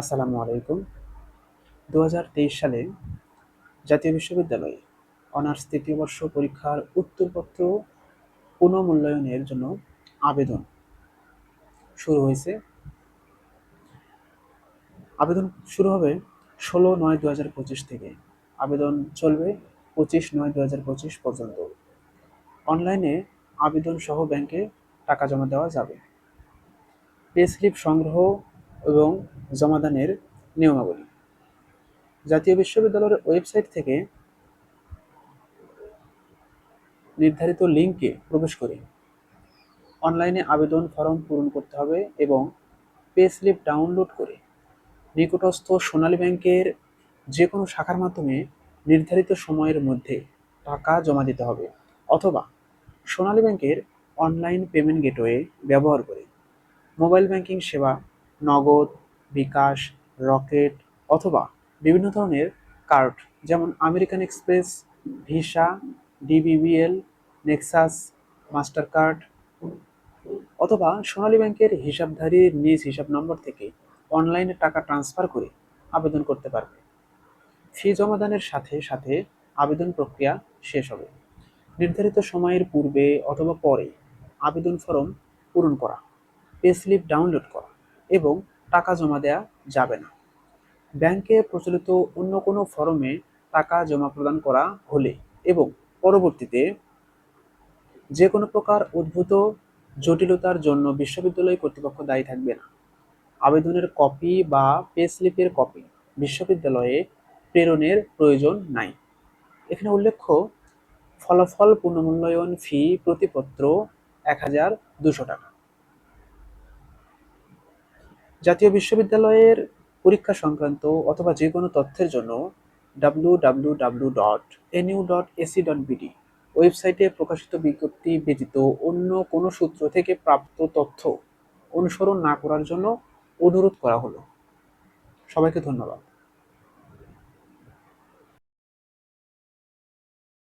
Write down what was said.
আসসালামু আলাইকুম। দু হাজার তেইশ সালে জাতীয় বিশ্ববিদ্যালয়ে অনার্স তৃতীয় বর্ষ পরীক্ষার উত্তরপত্র পুনঃমূল্যায়নের জন্য আবেদন শুরু হয়েছে। আবেদন শুরু হবে ষোলো নয় দু হাজার পঁচিশ থেকে। আবেদন চলবে পঁচিশ নয় দু হাজার পঁচিশ পর্যন্ত। অনলাইনে আবেদন সহ ব্যাংকে টাকা জমা দেওয়া যাবে। পে স্লিপ সংগ্রহ এবং জমাদানের নিয়মাবলী। জাতীয় বিশ্ববিদ্যালয়ের ওয়েবসাইট থেকে নির্ধারিত লিঙ্কে প্রবেশ করে অনলাইনে আবেদন ফর্ম পূরণ করতে হবে এবং পে স্লিপ ডাউনলোড করে নিকটস্থ সোনালী ব্যাংকের যে কোনো শাখার মাধ্যমে নির্ধারিত সময়ের মধ্যে টাকা জমা দিতে হবে অথবা সোনালী ব্যাংকের অনলাইন পেমেন্ট গেটওয়ে ব্যবহার করে মোবাইল ব্যাংকিং সেবা, নগদ বিকাশ, রকেট অথবা বিভিন্ন ধরনের কার্ড, যেমন American Express, Visa, DBBL, Nexus master card অথবা সোনালী ব্যাংকের হিসাবধারীর নিজ হিসাব নম্বর থেকে অনলাইনে টাকা ট্রান্সফার করে আবেদন করতে পারবে। ফি জমাদানের সাথে সাথে আবেদন প্রক্রিয়া শেষ হবে। নির্ধারিত সময়ের পূর্বে অথবা পরে আবেদন ফর্ম পূরণ করা পে স্লিপ ডাউনলোড করা এবং টাকা জমা দেওয়া যাবে না। ব্যাংকে প্রচলিত অন্য কোনো ফর্মে টাকা জমা প্রদান করা হলে এবং পরবর্তীতে যে কোনো প্রকার উদ্ভূত জটিলতার জন্য বিশ্ববিদ্যালয় কর্তৃপক্ষ দায়ী থাকবে না। আবেদনের কপি বা পে স্লিপের কপি বিশ্ববিদ্যালয়ে প্রেরণের প্রয়োজন নাই। এখানে উল্লেখ্য, ফলাফল পুনর্মূল্যায়ন ফি প্রতিপত্র এক হাজার দুশো টাকা। জাতীয় বিশ্ববিদ্যালয়ের পরীক্ষা সংক্রান্ত অথবা যে কোনো তথ্যের জন্য W W dot dot AC dot BD ওয়েবসাইটে প্রকাশিত বিজ্ঞপ্তি ব্যতীত অন্য কোনো সূত্র থেকে প্রাপ্ত তথ্য অনুসরণ না করার জন্য অনুরোধ করা হলো। সবাইকে ধন্যবাদ।